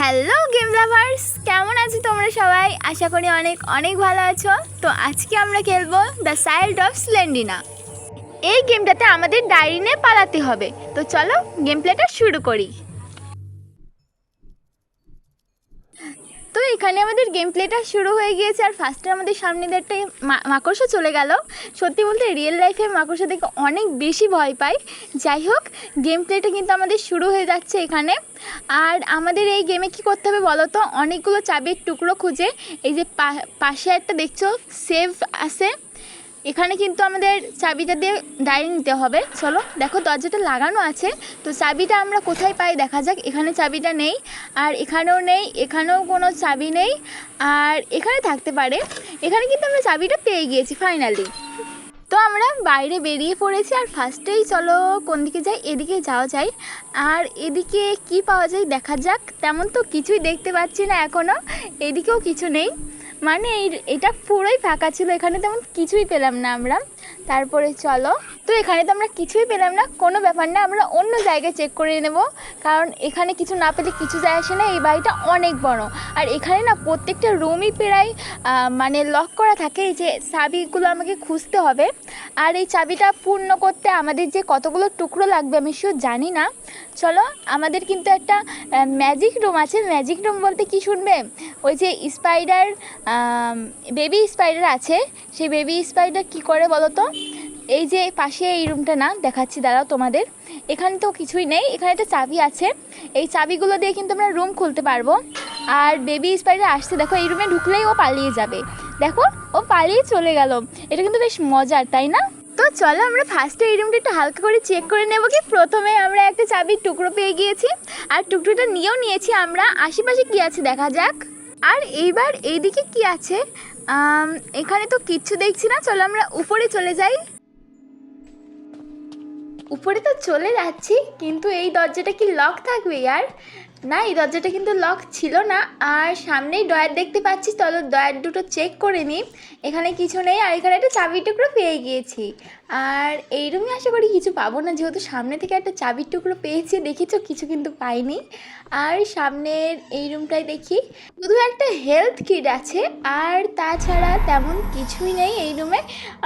Hello game lovers কেমন আছো তোমরা সবাই? আশা করি অনেক অনেক ভালো আছো। তো আজকে আমরা খেলব দ্য সাইল্ড অফ স্লেন্ডিনা এই গেমটাতে আমাদের ডায়েরি নিয়ে পালাতে হবে। তো চলো গেম প্লেটা শুরু করি। তো এখানে আমাদের গেম প্লেটা শুরু হয়ে গিয়েছে আর ফার্স্টে আমাদের সামনে দিয়ে একটা মাকড়সা চলে গেল। সত্যি বলতে রিয়েল লাইফে মাকড়সা দেখে অনেক বেশি ভয় পাই। যাই হোক গেম প্লেটা কিন্তু আমাদের শুরু হয়ে যাচ্ছে এখানে। আর আমাদের এই গেমে কি করতে হবে বলো তো? অনেকগুলো চাবির টুকরো খুঁজে। এই যে পাশে একটা দেখছ সেভ আছে। এখানে কিন্তু আমাদের চাবিটা দিয়ে ডায়েরি নিতে হবে। চলো, দেখো দরজাটা লাগানো আছে। তো চাবিটা আমরা কোথায় পাই দেখা যাক। এখানে চাবিটা নেই, আর এখানেও নেই, এখানেও কোনো চাবি নেই, আর এখানে থাকতে পারে। এখানে কিন্তু আমরা চাবিটা পেয়ে গিয়েছি ফাইনালি তো আমরা বাইরে বেরিয়ে পড়েছি, আর ফার্স্টেই চলো কোন দিকে যাই? এদিকে যাওয়া যায় আর এদিকে কি পাওয়া যায় দেখা যাক। তেমন তো কিছুই দেখতে পাচ্ছি না এখনও এদিকেও কিছু নেই। মানে এই এটা পুরোই ফাঁকা ছিল এখানে তেমন কিছুই পেলাম না আমরা। তারপরে চলো। তো এখানে তো আমরা কিছুই পেলাম না, কোনো ব্যাপার না, আমরা অন্য জায়গায় চেক করে নেব। কারণ এখানে কিছু না পেলে কিছু যায় আসে না, এই বাড়িটা অনেক বড়। আর এখানে না প্রত্যেকটা রুমই প্রায় মানে লক করা থাকে এই যে চাবিগুলো আমাকে খুঁজতে হবে। আর এই চাবিটা পূর্ণ করতে আমাদের যে কতগুলো টুকরো লাগবে আমি শিওর জানি না। চলো, আমাদের কিন্তু একটা ম্যাজিক রুম আছে। ম্যাজিক রুম বলতে কি শুনবে? ওই যে স্পাইডার বেবি স্পাইডার আছে। সেই বেবি স্পাইডার কি করে বলো তো এই যে পাশে এই রুমটা না, দেখাচ্ছি, দাঁড়াও তোমাদের। এখানে তো কিছুই নেই, এখানে একটা চাবি আছে। এই চাবিগুলো দিয়ে কিন্তু আমরা রুম খুলতে পারব। আর বেবি স্পাইডার আসছে, দেখো, এই রুমে ঢুকলেই ও পালিয়ে যাবে। দেখো, ও পালিয়ে চলে গেল। এটা কিন্তু বেশ মজার, তাই না? তো চলো আমরা ফার্স্টে এই রুমটা একটু হালকা করে চেক করে নেব কি, প্রথমে আমরা একটা চাবির টুকরো পেয়ে গিয়েছি। আর টুকরোটা নিয়েও নিয়েছি আমরা। আশেপাশে কি আছে দেখা যাক। আর এইবার এইদিকে কি আছে? এখানে তো কিচ্ছু দেখছি না। চলো আমরা উপরে চলে যাই। উপরে তো চলে যাচ্ছি, কিন্তু এই দরজাটা কি লক থাকবে ইয়ার? না, এই দরজাটা কিন্তু লক ছিল না। আর সামনেই ডয়ার দেখতে পাচ্ছি চলো ডয়ার দুটো চেক করে নিই। এখানে কিছু নেই, আর এখানে একটা চাবি টুকরো পেয়ে গিয়েছি। আর এই রুমে আশা করি কিছু পাবো না। যেহেতু সামনে থেকে একটা চাবির টুকরো পেয়েছি দেখেছ কিছু কিন্তু পাইনি। আর সামনের এই রুমটায় দেখি, শুধু একটা হেলথ কিট আছে, আর তাছাড়া তেমন কিছুই নেই এই রুমে।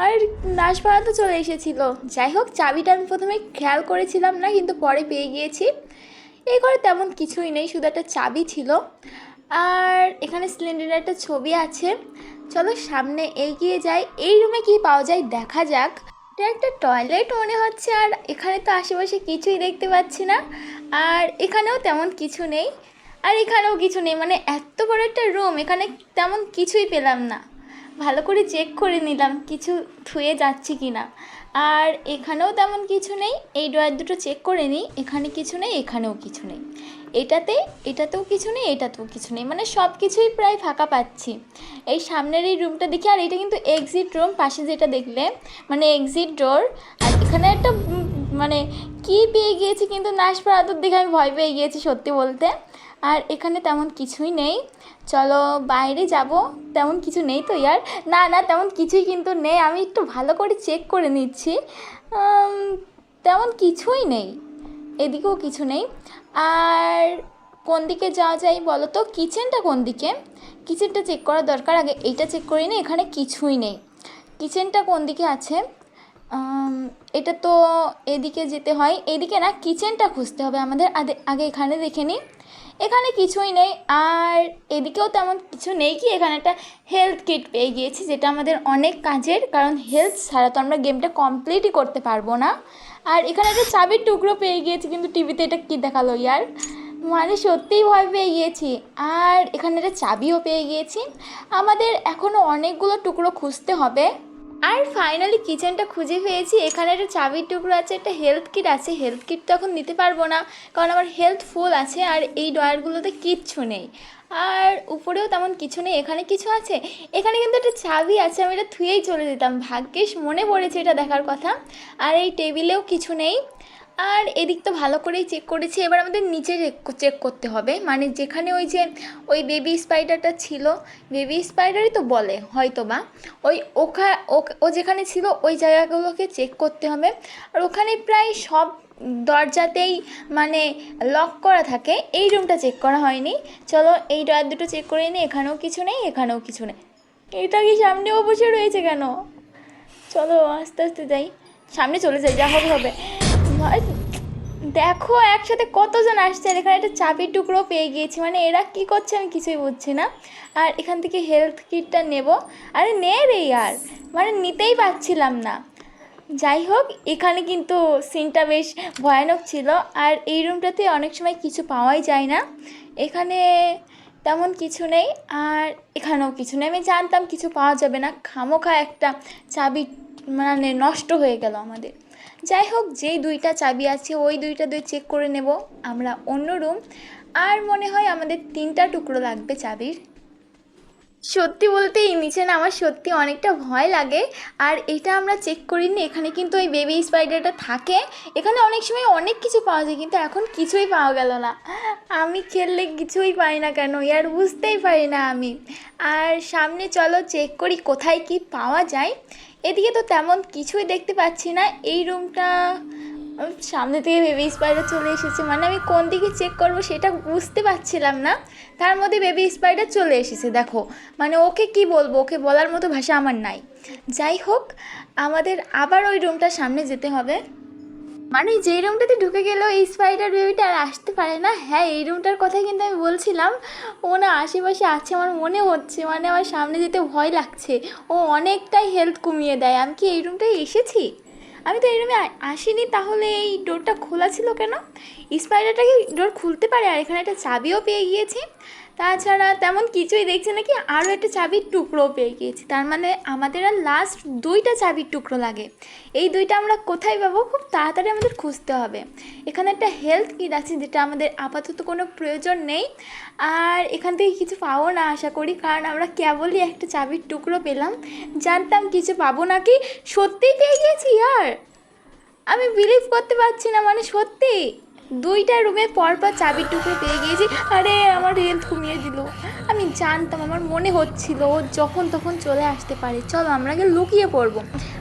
আর নাশপাড়া তো চলে এসেছিল। যাই হোক, চাবিটা আমি প্রথমে খেয়াল করেছিলাম না, কিন্তু পরে পেয়ে গিয়েছি। এই ঘরে তেমন কিছুই নেই, শুধু একটা চাবি ছিল। আর এখানে সিলিন্ডারের একটা ছবি আছে। চলো সামনে এগিয়ে যাই। এই রুমে কি পাওয়া যায় দেখা যাক। এটা একটা টয়লেট মনে হচ্ছে, আর এখানে তো আশেপাশে কিছুই দেখতে পাচ্ছি না। আর এখানেও তেমন কিছু নেই, আর এখানেও কিছু নেই। মানে এত বড় একটা রুম এখানে তেমন কিছুই পেলাম না। ভালো করে চেক করে নিলাম, কিছু থুয়ে যাচ্ছে কি না আর এখানেও তেমন কিছু নেই, এই ড্রয়ার দুটো চেক করে নিই, এখানে কিছু নেই, এখানেও কিছু নেই। এটাতে, এটাতেও কিছু নেই, এটাতেও কিছু নেই মানে সব কিছুই প্রায় ফাঁকা পাচ্ছি। এই সামনের এই রুমটা দেখি, আর এটা কিন্তু এক্সিট রুম পাশে যেটা দেখলে মানে এক্সিট ডোর আর এখানে একটা মানে কি পেয়ে গিয়েছি কিন্তু নাশপাড়া আদর দেখে আমি ভয় পেয়ে গিয়েছি সত্যি বলতে। আর এখানে তেমন কিছুই নেই। চলো বাইরে যাব। তেমন কিছু নেই তো ইয়ার। না না, তেমন কিছুই কিন্তু নেই। আমি একটু ভালো করে চেক করে নিচ্ছি। তেমন কিছুই নেই। এদিকেও কিছু নেই। আর কোন দিকে যাওয়া যায় বলো তো? কিচেনটা কোন দিকে? কিচেনটা চেক করা দরকার আগে। এইটা চেক করি না, এখানে কিছুই নেই। কিচেনটা কোন দিকে আছে? এটা তো এদিকে যেতে হয়। এদিকে না, কিচেনটা খুঁজতে হবে। আমাদের আগে এখানে দেখে নিই এখানে কিছুই নেই। আর এদিকেও তেমন কিছু নেই কি, এখানে একটা হেলথ কিট পেয়ে গিয়েছি, যেটা আমাদের অনেক কাজের, কারণ হেলথ ছাড়া তো আমরা গেমটা কমপ্লিটই করতে পারব না। আর এখানে একটা চাবির টুকরো পেয়ে গিয়েছি, কিন্তু টিভিতে এটা কী দেখাল ইয়ার? মানে সত্যিই ভয় পেয়ে গিয়েছি। আর এখানে একটা চাবিও পেয়ে গিয়েছি। আমাদের এখনও অনেকগুলো টুকরো খুঁজতে হবে। আর ফাইনালি কিচেনটা খুঁজে পেয়েছি। এখানে একটা চাবির টুকরো আছে, একটা হেলথ কিট আছে। হেলথ কিট তো এখন নিতে পারব না, কারণ আমার হেলথ ফুল আছে আর এই ডয়ারগুলোতে কিচ্ছু নেই। আর উপরেও তেমন কিছু নেই, এখানে কিছু আছে। এখানে কিন্তু একটা চাবি আছে, আমি এটা থুয়েই চলে যেতাম। ভাগ্যেশ মনে পড়েছে এটা দেখার কথা। আর এই টেবিলেও কিছু নেই। আর এদিক তো ভালো করেই চেক করেছি। এবার আমাদের নিচে চেক করতে হবে। মানে যেখানে ওই যে, ওই বেবি স্পাইডারটা ছিল বেবি স্পাইডারই তো বলে হয়তো বা ওই ওখা ও- যেখানে ছিল, ওই জায়গাগুলোকে চেক করতে হবে। আর ওখানে প্রায় সব দরজাতেই মানে লক করা থাকে। এই রুমটা চেক করা হয়নি। চলো এই ডয়ার দুটো চেক করে নিই এখানেও কিছু নেই, এখানেও কিছু নেই। এটা কি সামনেও বসে রয়েছে কেন? চলো আস্তে আস্তে যাই। সামনে চলে যাই, যা হবে হবে। দেখো একসাথে কতজন আসছে, আর এখানে একটা চাবির টুকরো পেয়ে গিয়েছি। মানে এরা কি করছে আমি কিছুই বুঝছি না। আর এখান থেকে হেলথ কিটটা নেব। আরে নে রে আর মানে নিতেই পারছিলাম না। যাই হোক, এখানে কিন্তু সিনটা বেশ ভয়ানক ছিল। আর এই রুমটাতে অনেক সময় কিছু পাওয়াই যায় না। এখানে তেমন কিছু নেই, আর এখানেও কিছু নেই। আমি জানতাম কিছু পাওয়া যাবে না। খামোখা একটা চাবি মানে নষ্ট হয়ে গেল আমাদের। যাই হোক, যেই দুইটা চাবি আছে, ওই দুইটা দুই চেক করে নেব। আমরা অন্য রুম আর মনে হয় আমাদের তিনটা টুকরো লাগবে চাবির। সত্যি বলতে এই নিচে না আমার সত্যি অনেকটা ভয় লাগে। আর এটা আমরা চেক করিনি, এখানে কিন্তু ওই বেবি স্পাইডারটা থাকে। এখানে অনেক সময় অনেক কিছু পাওয়া যায়, কিন্তু এখন কিছুই পাওয়া গেল না। আমি খেললে কিছুই পাই না কেন? আর বুঝতেই পারি না আমি। আর সামনে চলো চেক করি কোথায় কি পাওয়া যায়। এদিকে তো তেমন কিছুই দেখতে পাচ্ছি না। এই রুমটা উম, সামনে থেকে বেবি স্পাইডার চলে এসেছে। মানে আমি কোন দিকে চেক করব সেটা বুঝতে পারছিলাম না। তার মধ্যে বেবি স্পাইডার চলে এসেছে দেখো। মানে ওকে কি বলব? ওকে বলার মতো ভাষা আমার নাই। যাই হোক আমাদের আবার ওই রুমটার সামনে যেতে হবে। মানে যেই রুমটাতে ঢুকে গেলেও এই স্পাইডার বেবিটা আর আসতে পারে না। হ্যাঁ এই রুমটার কথাই কিন্তু আমি বলছিলাম। ও না আশেপাশে আছে আমার মনে হচ্ছে। মানে আমার সামনে যেতে ভয় লাগছে। ও অনেকটাই হেলথ কমিয়ে দেয়। আমি কি এই রুমটায় এসেছি? আমি তো এই রুমে আ- আসিনি, তাহলে এই ডোরটা খোলা ছিল কেন? স্পাইডারটা কি ডোর খুলতে পারে? আর এখানে একটা চাবিও পেয়ে গিয়েছি। তাছাড়া তেমন কিছুই দেখছি নাকি আরও একটা চাবির টুকরো পেয়ে গিয়েছি। তার মানে আমাদের আর লাস্ট দুইটা চাবির টুকরো লাগে। এই দুইটা আমরা কোথায় পাবো? খুব তাড়াতাড়ি আমাদের খুঁজতে হবে। এখানে একটা হেলথ কিট আছে, যেটা আমাদের আপাতত কোনো প্রয়োজন নেই। আর এখান থেকে কিছু পাবো না, আশা করি। কারণ আমরা কেবলই একটা চাবির টুকরো পেলাম। জানতাম কিছু পাবো না কি সত্যিই পেয়ে গেছি আর আমি বিলিভ করতে পারছি না মানে সত্যি। দুইটা রুমে পরপর চাবির টুকরো পেয়ে গিয়েছি। আরে, আমার রেল কমিয়ে দিল। আমি জানতাম, আমার মনে হচ্ছিল ও যখন তখন চলে আসতে পারে। চলো আমরা গিয়ে লুকিয়ে পড়ব।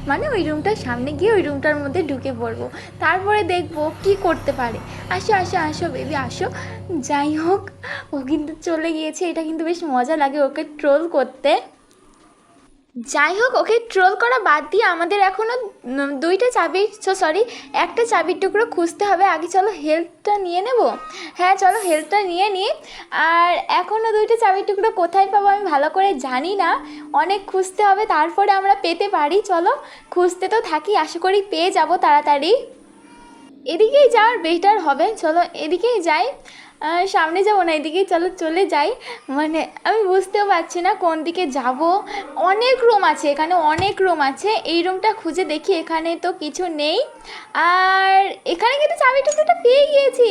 মানে ওই রুমটার সামনে গিয়ে ওই রুমটার মধ্যে ঢুকে পড়ব। তারপরে দেখব কি করতে পারে। আসো আসো আসো বেবি আসো। যাই হোক, ও কিন্তু চলে গিয়েছে। এটা কিন্তু বেশ মজা লাগে ওকে ট্রোল করতে। যাই হোক, ওকে ট্রোল করা বাদ দিয়ে আমাদের এখনও দুইটা চাবির সরি একটা চাবির টুকরো খুঁজতে হবে। আগে চলো হেল্পটা নিয়ে নেব। হ্যাঁ চলো হেল্পটা নিয়ে নিই। আর এখনও দুইটা চাবির টুকরো কোথায় পাবো আমি ভালো করে জানি না। অনেক খুঁজতে হবে, তারপরে আমরা পেতে পারি। চলো, খুঁজতে তো থাকি, আশা করি পেয়ে যাব তাড়াতাড়ি। এদিকেই যাওয়ার বেটার হবে। চলো, এদিকেই যাই। সামনে যাব না এদিকেই চলো, চলে যাই। মানে আমি বুঝতেও পারছি না কোন দিকে যাব। অনেক রুম আছে, এখানে অনেক রুম আছে। এই রুমটা খুঁজে দেখি, এখানে তো কিছু নেই। আর এখানে কিন্তু চাবির টুকরোটা পেয়ে গিয়েছি।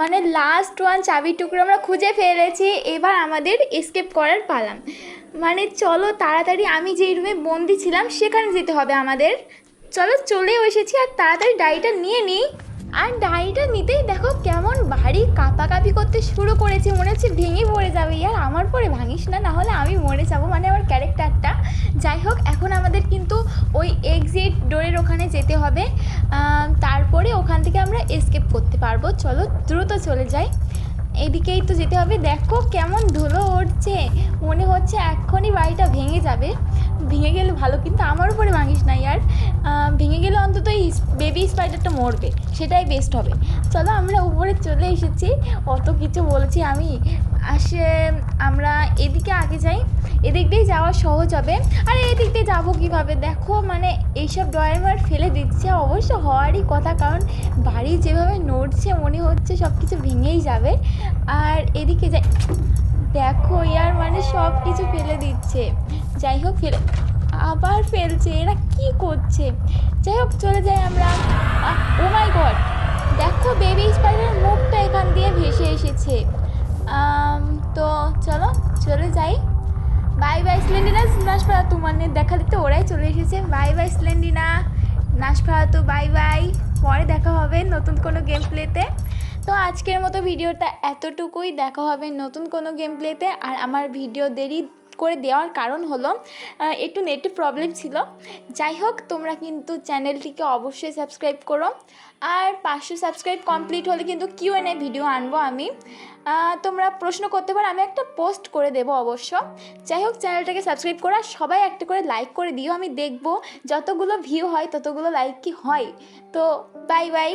মানে লাস্ট ওয়ান চাবির টুকরো আমরা খুঁজে ফেলেছি, এবার আমাদের এসকেপ করার পালাম। মানে চলো তাড়াতাড়ি, আমি যেই রুমে বন্দি ছিলাম, সেখানে যেতে হবে আমাদের। চলো, চলেও এসেছি আর তাড়াতাড়ি ডায়েরিটা নিয়ে নিই। আর ডায়েরিটা নিতেই দেখো কেমন বাড়ি কাঁপাকাঁপি করতে শুরু করেছে, মনে হচ্ছে ভেঙে পড়ে যাবে। ইয়ার আমার পরে ভাঙিস না নাহলে আমি মরে যাব মানে আমার ক্যারেক্টারটা। যাই হোক, এখন আমাদের কিন্তু ওই এক্সিট ডোরের ওখানে যেতে হবে। তারপরে ওখান থেকে আমরা এসকেপ করতে পারব। চলো, দ্রুত চলে যাই। এদিকেই তো যেতে হবে। দেখো কেমন ধুলো উঠছে। মনে হচ্ছে এক্ষুনি বাড়িটা ভেঙে যাবে। ভেঙে গেলে ভালো, কিন্তু আমার উপরে ভাঙিস না ইয়ার। ভেঙে গেলে অন্তত এই বেবি স্পাইডারটা মরবে, সেটাই বেস্ট হবে। চলো আমরা উপরে চলে এসেছি, অত কিছু বলছি আমি। আসে, আমরা এদিকে আগে যাই। এদিক দিয়ে যাওয়া সহজ হবে। আর এদিক দিয়ে যাব কীভাবে? দেখো মানে এইসব ড্রয়ার ফেলে দিচ্ছে, অবশ্য হওয়ারই কথা, কারণ বাড়ি যেভাবে নড়ছে, মনে হচ্ছে সব কিছু ভেঙেই যাবে। আর এদিকে যাই, দেখো ইয়ার মানে সব কিছু ফেলে দিচ্ছে। যাই হোক ফেলে আবার ফেলছে, এরা কি করছে? যাই হোক, চলে যাই আমরা। ও মাই গড দেখো বেবি স্পাইডারের মুখটা এখান দিয়ে ভেসে এসেছে। তো চলো, চলে যাই। বাই বাই স্লেন্ডিনা নাশফারা তো মানে দেখা দিতে ওরাই চলে এসেছে। বাই বাই স্লেন্ডিনা নাশফারা তো বাই বাই পরে দেখা হবে নতুন কোনো গেম প্লেতে তো আজকের মতো ভিডিওটা এতটুকুই। দেখা হবে নতুন কোনো গেম প্লেতে আর আমার ভিডিও দেরি করে দেওয়ার কারণ হলো একটু নেটের প্রবলেম ছিল। যাই হোক, তোমরা কিন্তু চ্যানেলটিকে অবশ্যই সাবস্ক্রাইব করো। আর পাঁচশো সাবস্ক্রাইব কমপ্লিট হলে কিন্তু কিউ এন ভিডিও আনব আমি। তোমরা প্রশ্ন করতে পারো, আমি একটা পোস্ট করে দেবো অবশ্য। যাই হোক, চ্যানেলটাকে সাবস্ক্রাইব করো আর সবাই একটা করে লাইক করে দিও। আমি দেখব, যতগুলো ভিউ হয়, ততগুলো লাইক কি হয়। তো বাই বাই